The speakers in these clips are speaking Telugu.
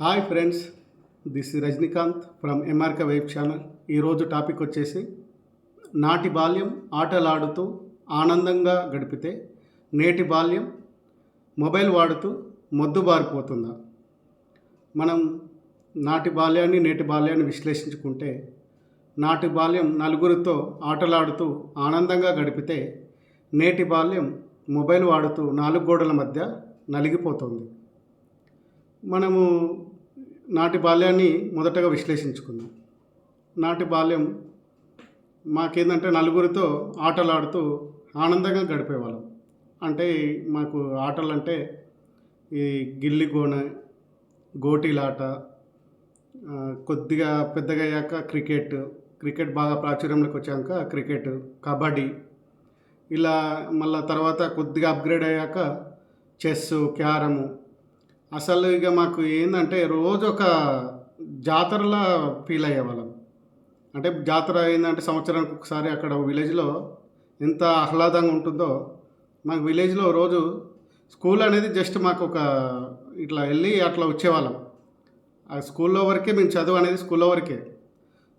Hi friends this is Rajinikanth from MRK vibe channel. ఈరోజు టాపిక్ వచ్చేసి నాటి బాల్యం ఆటలాడుతూ ఆనందంగా గడిపితే నేటి బాల్యం మొబైల్ వాడుతూ మొద్దుబారిపోతుందా మనం నాటి బాల్యాన్ని నేటి బాల్యాన్ని విశ్లేషించుకుంటే నాటి బాల్యం నలుగురితో ఆటలాడుతూ ఆనందంగా గడిపితే నేటి బాల్యం మొబైల్ వాడుతూ నాలుగు గోడల మధ్య నలిగిపోతుంది. మనము నాటి బాల్యాన్ని మొదటగా విశ్లేషించుకుందాం. నాటి బాల్యం మాకేందంటే నలుగురితో ఆటలాడుతూ ఆనందంగా గడిపేవాళ్ళం. అంటే మాకు ఆటలు అంటే ఈ గిల్లి గోన గోటీలాట కొద్దిగా పెద్దగా అయ్యాక క్రికెట్ క్రికెట్ బాగా ప్రాచుర్యంలోకి వచ్చాక క్రికెట్ కబడ్డీ ఇలా మళ్ళా తర్వాత కొద్దిగా అప్గ్రేడ్ అయ్యాక చెస్ క్యారము అసలు ఇక మాకు ఏంటంటే రోజు ఒక జాతరలా ఫీల్ అయ్యేవాళ్ళం. అంటే జాతర ఏంటంటే సంవత్సరానికి ఒకసారి అక్కడ విలేజ్లో ఎంత ఆహ్లాదంగా ఉంటుందో మాకు విలేజ్లో రోజు స్కూల్ అనేది జస్ట్ మాకు ఒక ఇట్లా వెళ్ళి అట్లా వచ్చేవాళ్ళం. ఆ స్కూల్లో వరకే మేము చదువు అనేది స్కూల్లో వరకే.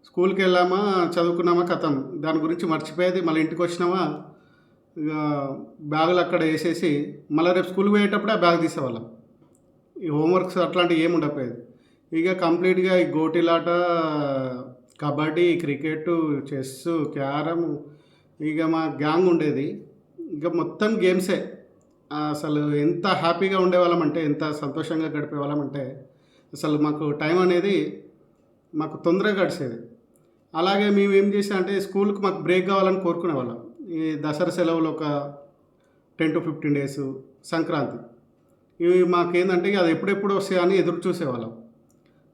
స్కూల్కి వెళ్ళామా చదువుకున్నామా కథం దాని గురించి మర్చిపోయేది మళ్ళీ ఇంటికి వచ్చినామా ఇక బ్యాగులు అక్కడ వేసేసి మళ్ళీ రేపు స్కూల్కి పోయేటప్పుడు ఆ బ్యాగ్ తీసేవాళ్ళం. ఈ హోంవర్క్స్ అట్లాంటివి ఏమి ఉండకపోయేది. ఇక కంప్లీట్గా ఈ గోటీలాట కబడ్డీ క్రికెట్ చెస్ క్యారమ్ ఇక మా గ్యాంగ్ ఉండేది. ఇక మొత్తం గేమ్సే. అసలు ఎంత హ్యాపీగా ఉండేవాళ్ళం అంటే ఎంత సంతోషంగా గడిపేవాళ్ళం అంటే అసలు మాకు టైం అనేది మాకు తొందరగా గడిచేది. అలాగే మేము ఏం చేసాం అంటే స్కూల్కి మాకు బ్రేక్ కావాలని కోరుకునేవాళ్ళం. ఈ దసరా సెలవులు ఒక ten to fifteen days Sankranti. ఇవి మాకేందంటే అది ఎప్పుడెప్పుడు వస్తాయని ఎదురు చూసేవాళ్ళం.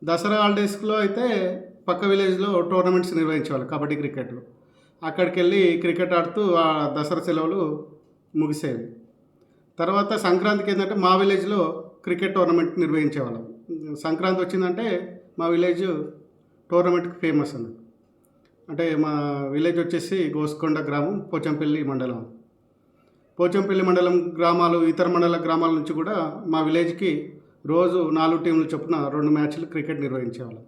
దసరా హాలిడేస్లో అయితే పక్క విలేజ్లో టోర్నమెంట్స్ నిర్వహించేవాళ్ళు కబడ్డీ క్రికెట్ అక్కడికి వెళ్ళి క్రికెట్ ఆడుతూ ఆ దసరా సెలవులు ముగిసేవి. తర్వాత సంక్రాంతికి ఏంటంటే మా విలేజ్లో క్రికెట్ టోర్నమెంట్ నిర్వహించేవాళ్ళం. సంక్రాంతి వచ్చిందంటే మా విలేజ్ టోర్నమెంట్కి ఫేమస్ అన్నట్టు. అంటే మా విలేజ్ వచ్చేసి గోస్కొండ గ్రామం పోచంపల్లి మండలం. పోచంపల్లి మండలం గ్రామాలు ఇతర మండల గ్రామాల నుంచి కూడా మా విలేజ్కి రోజు నాలుగు టీంలు చొప్పున రెండు మ్యాచ్లు క్రికెట్ నిర్వహించేవాళ్ళం.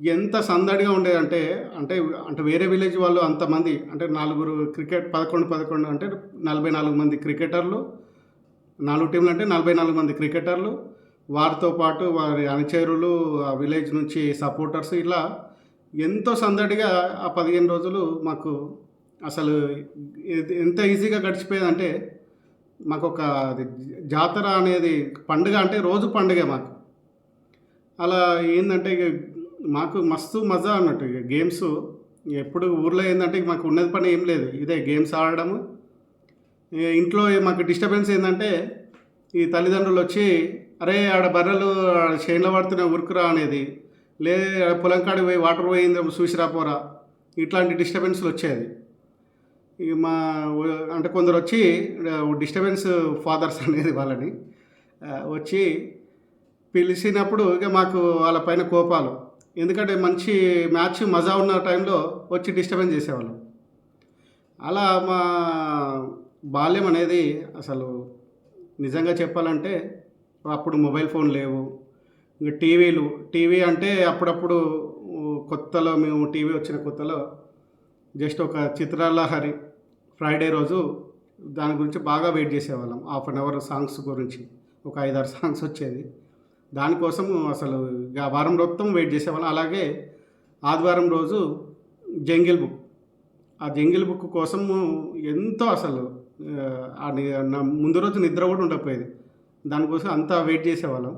ఎంత సందడిగా ఉండేదంటే అంటే అంటే వేరే విలేజ్ వాళ్ళు అంతమంది అంటే నలుగురు క్రికెట్ పదకొండు పదకొండు అంటే నలభై నాలుగు మంది క్రికెటర్లు నాలుగు టీంలు అంటే నలభై నాలుగు మంది క్రికెటర్లు వారితో పాటు వారి అనుచరులు ఆ విలేజ్ నుంచి సపోర్టర్స్ ఇలా ఎంతో సందడిగా ఆ పదిహేను రోజులు మాకు అసలు ఎంత ఈజీగా గడిచిపోయేదంటే మాకు ఒక అది జాతర అనేది పండుగ అంటే రోజు పండుగ మాకు. అలా ఏంటంటే ఇక మాకు మస్తు మజా అన్నట్టు ఇక గేమ్స్ ఎప్పుడు ఊర్లో ఏంటంటే మాకు ఉన్నది పని ఏం లేదు. ఇదే గేమ్స్ ఆడడము. ఇంట్లో మాకు డిస్టర్బెన్స్ ఏంటంటే ఈ తల్లిదండ్రులు వచ్చి అరే ఆడ బర్రెలు ఆడ చేనులో పడుతున్న ఉరుకురా అనేది. లే ఆడ పొలం కాడికి పోయి వాటర్ పోయింది చూసిరా పోరా. ఇట్లాంటి డిస్టర్బెన్స్లు వచ్చేది. ఇక మా అంటే కొందరు వచ్చి డిస్టర్బెన్స్ ఫాదర్స్ అనేది వాళ్ళని వచ్చి పిలిచినప్పుడు ఇక మాకు వాళ్ళ పైన కోపాలు. ఎందుకంటే మంచి మ్యాచ్ మజా ఉన్న టైంలో వచ్చి డిస్టర్బెన్స్ చేసేవాళ్ళు. అలా మా బాల్యం అనేది అసలు నిజంగా చెప్పాలంటే అప్పుడు మొబైల్ ఫోన్ లేవు. ఇంకా టీవీలు టీవీ అంటే అప్పుడప్పుడు కొత్తలో మేము టీవీ వచ్చిన కొత్తలో జస్ట్ ఒక చిత్రాలహరి ఫ్రైడే రోజు దాని గురించి బాగా వెయిట్ చేసేవాళ్ళం. హాఫ్ అన్ అవర్ సాంగ్స్ గురించి. ఒక ఐదారు సాంగ్స్ వచ్చేది దానికోసం అసలు ఆ వారం మొత్తం వెయిట్ చేసేవాళ్ళం. అలాగే ఆదివారం రోజు జంగిల్ బుక్. ఆ జంగిల్ బుక్ కోసము ఎంతో అసలు ఆ, ముందు రోజు నిద్ర కూడా ఉండకపోయేది. దానికోసం అంతా వెయిట్ చేసేవాళ్ళం.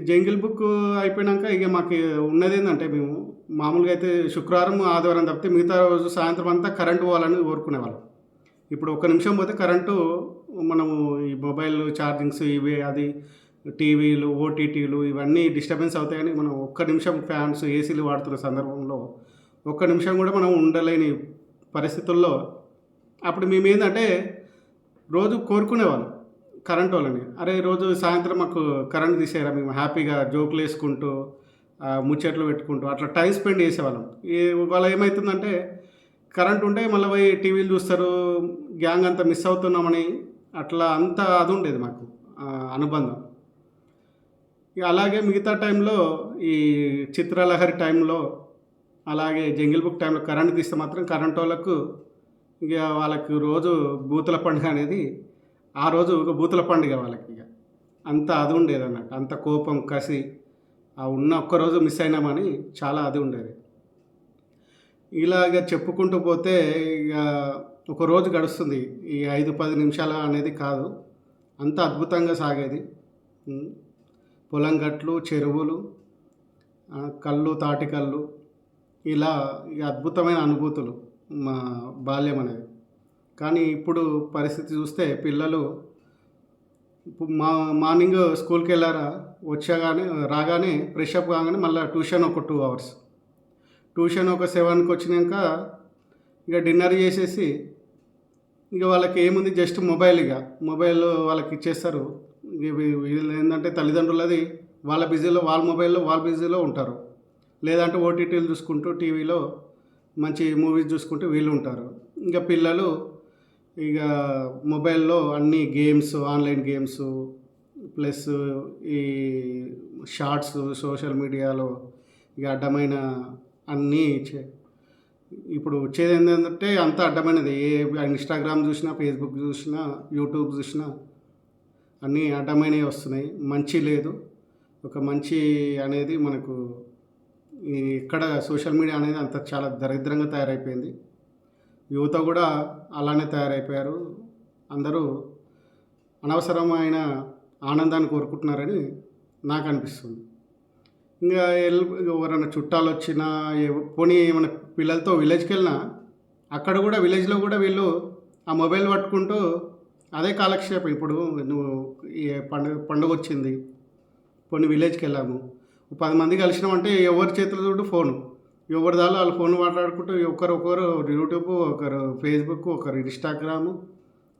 జంగిల్ బుక్ అయిపోయినాక ఇక మాకు ఉన్నది ఏంటంటే మేము మామూలుగా అయితే శుక్రవారం ఆదివారం తప్పితే మిగతా రోజు సాయంత్రం అంతా కరెంటు పోవాలని కోరుకునేవాళ్ళం. ఇప్పుడు ఒక్క నిమిషం పోతే కరెంటు మనము ఈ మొబైల్ ఛార్జింగ్స్ ఇవి అది టీవీలు ఓటీటీలు ఇవన్నీ డిస్టర్బెన్స్ అవుతాయని మనం ఒక్క నిమిషం ఫ్యాన్స్ ఏసీలు వాడుతున్న సందర్భంలో ఒక్క నిమిషం కూడా మనం ఉండలేని పరిస్థితుల్లో అప్పుడు మేము ఏంటంటే రోజు కోరుకునేవాళ్ళం కరెంట్ వాళ్ళని. అరే రోజు సాయంత్రం మాకు కరెంట్ తీసేయరా మేము హ్యాపీగా జోకులు వేసుకుంటూ ముచ్చట్లు పెట్టుకుంటూ అట్లా టైం స్పెండ్ చేసేవాళ్ళం. ఈ వాళ్ళ ఏమవుతుందంటే కరెంట్ ఉంటే మళ్ళీ పోయి టీవీలు చూస్తారు గ్యాంగ్ అంతా మిస్ అవుతున్నామని అట్లా అంత అది ఉండేది మాకు అనుబంధం. ఇక అలాగే మిగతా టైంలో ఈ చిత్రలహరి టైంలో అలాగే జంగిల్ బుక్ టైంలో కరెంట్ తీస్తే మాత్రం కరెంట్ వాళ్ళకు ఇక వాళ్ళకి రోజు బూతుల పండుగ అనేది ఆ రోజు ఒక బూతుల పండుగ వాళ్ళకి ఇక. అంత అది ఉండేది అన్నట్టు అంత కోపం కసి ఆ ఉన్న ఒక్కరోజు మిస్ అయినామని చాలా అది ఉండేది. ఇలాగ చెప్పుకుంటూ పోతే ఇక ఒక రోజు గడుస్తుంది. ఈ ఐదు పది నిమిషాల అనేది కాదు. అంత అద్భుతంగా సాగేది. పొలం గట్లు చెరువులు కళ్ళు తాటి కళ్ళు ఇలా ఇక అద్భుతమైన అనుభూతులు మా బాల్యం అనేది. కానీ ఇప్పుడు పరిస్థితి చూస్తే పిల్లలు మా మార్నింగ్ స్కూల్కి వెళ్ళారా? వచ్చాగానే రాగానే ఫ్రెష్ అప్ కాగానే మళ్ళీ ట్యూషన్ ఒక టూ అవర్స్. ట్యూషన్ ఒక సెవెన్కి వచ్చినాక ఇక డిన్నర్ చేసేసి ఇక వాళ్ళకి ఏముంది? జస్ట్ మొబైల్ ఇక. మొబైల్ వాళ్ళకి ఇచ్చేస్తారు. వీళ్ళు ఏంటంటే తల్లిదండ్రులది వాళ్ళ బిజీలో వాళ్ళ మొబైల్లో వాళ్ళ బిజీలో ఉంటారు. లేదంటే ఓటీటీలు చూసుకుంటూ టీవీలో మంచి మూవీస్ చూసుకుంటూ వీళ్ళు ఉంటారు. ఇంకా పిల్లలు ఇక మొబైల్లో అన్ని గేమ్స్ ఆన్లైన్ గేమ్స్ ప్లస్ ఈ షార్ట్స్ సోషల్ మీడియాలో ఇక అడ్డమైన అన్నీ చే- ఇప్పుడు వచ్చేది ఏంటంటే అంత అడ్డమైనది. ఏ ఇన్స్టాగ్రామ్ చూసినా ఫేస్బుక్ చూసినా యూట్యూబ్ చూసినా అన్నీ అడ్డమైనవి వస్తున్నాయి. మంచి లేదు. ఒక మంచి అనేది మనకు ఇక్కడ సోషల్ మీడియా అనేది అంత చాలా దరిద్రంగా తయారైపోయింది. యువత కూడా అలానే తయారైపోయారు. అందరూ అనవసరమైన ఆనందాన్ని కోరుకుంటున్నారని నాకు అనిపిస్తుంది. ఇంకా ఎవరైనా చుట్టాలు వచ్చినా పోనీ ఏమైనా పిల్లలతో విలేజ్కి వెళ్ళినా అక్కడ కూడా విలేజ్లో కూడా వీళ్ళు ఆ మొబైల్ పట్టుకుంటూ అదే కాలక్షేపం. ఇప్పుడు నువ్వు ఈ పండుగ పండుగ వచ్చింది కొన్ని విలేజ్కి వెళ్ళాము. పది మంది కలిసినామంటే ఎవరి చేతులు చూడు ఫోను. ఎవరి దాళ్ళు వాళ్ళు ఫోన్ మాట్లాడుకుంటూ ఒకరు ఒకరు యూట్యూబ్ ఒకరు ఫేస్బుక్ ఒకరు ఇన్స్టాగ్రాము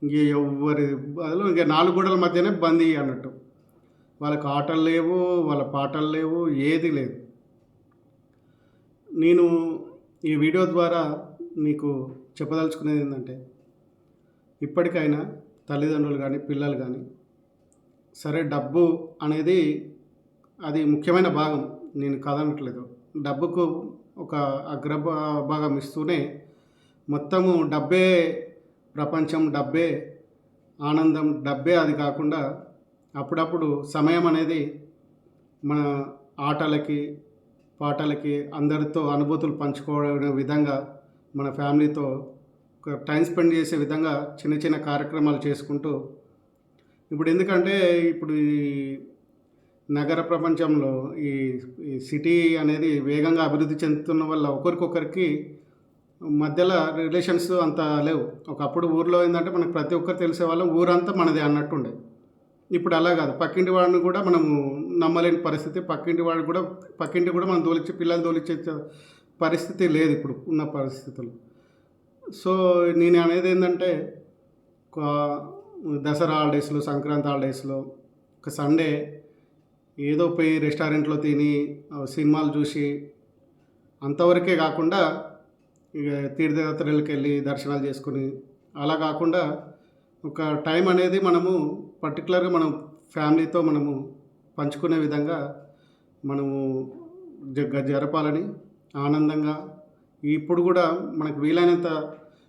ఇంక ఎవరి బదులు ఇంక నాలుగు గోడల మధ్యనే బందీ అన్నట్టు. వాళ్ళకి ఆటలు లేవు వాళ్ళ పాటలు లేవు ఏది లేదు. నేను ఈ వీడియో ద్వారా మీకు చెప్పదలుచుకునేది ఏంటంటే ఇప్పటికైనా తల్లిదండ్రులు కానీ పిల్లలు కానీ సరే డబ్బు అనేది అది ముఖ్యమైన భాగం నేను కదనట్లేదు. డబ్బుకు ఒక అగ్ర భాగం ఇస్తూనే మొత్తము డబ్బే ప్రపంచం డబ్బే ఆనందం డబ్బే అది కాకుండా అప్పుడప్పుడు సమయం అనేది మన ఆటలకి పాటలకి అందరితో అనుభూతులు పంచుకోవడం విధంగా మన ఫ్యామిలీతో ఒక టైం స్పెండ్ చేసే విధంగా చిన్న చిన్న కార్యక్రమాలు చేసుకుంటూ ఇప్పుడు ఎందుకంటే ఇప్పుడు ఈ నగర ప్రపంచంలో ఈ ఈ సిటీ అనేది వేగంగా అభివృద్ధి చెందుతున్న వల్ల ఒకరికొకరికి మధ్యలో రిలేషన్స్ అంత లేవు. ఒకప్పుడు ఊర్లో ఏంటంటే మనకు ప్రతి ఒక్కరు తెలిసే వాళ్ళం ఊరంతా మనది అన్నట్టుండే. ఇప్పుడు అలా కాదు. పక్కింటి వాడిని కూడా మనము నమ్మలేని పరిస్థితి. పక్కింటి వాడు కూడా పక్కింటి కూడా మనం తోలిచ్చే పిల్లలు తోలిచ్చే పరిస్థితి లేదు ఇప్పుడు ఉన్న పరిస్థితులు సో నేను అనేది ఏంటంటే ఒక దసరా హాలిడేస్లో సంక్రాంతి హాలిడేస్లో ఒక సండే ఏదో పోయి రెస్టారెంట్లో తిని సినిమాలు చూసి అంతవరకే కాకుండా ఇక తీర్థయాత్రలకు వెళ్ళి దర్శనాలు చేసుకుని అలా కాకుండా ఒక టైం అనేది మనము పర్టికులర్గా మనం ఫ్యామిలీతో మనము పంచుకునే విధంగా మనము జరపాలని ఆనందంగా ఇప్పుడు కూడా మనకు వీలైనంత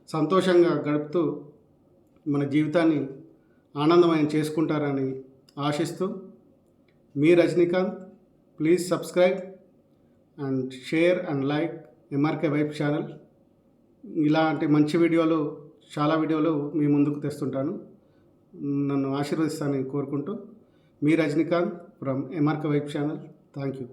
సంతోషంగా గడుపుతూ మన జీవితాన్ని ఆనందమయం చేసుకుంటారని ఆశిస్తూ మీ Rajinikanth please subscribe and share and like MRK vibe channel. ఇలాంటి మంచి వీడియోలు చాలా వీడియోలు మీ ముందుకు తెస్తుంటాను. నన్ను ఆశీర్వదిస్తానని కోరుకుంటూ మీ Rajinikanth from MRK vibe channel. Thank you.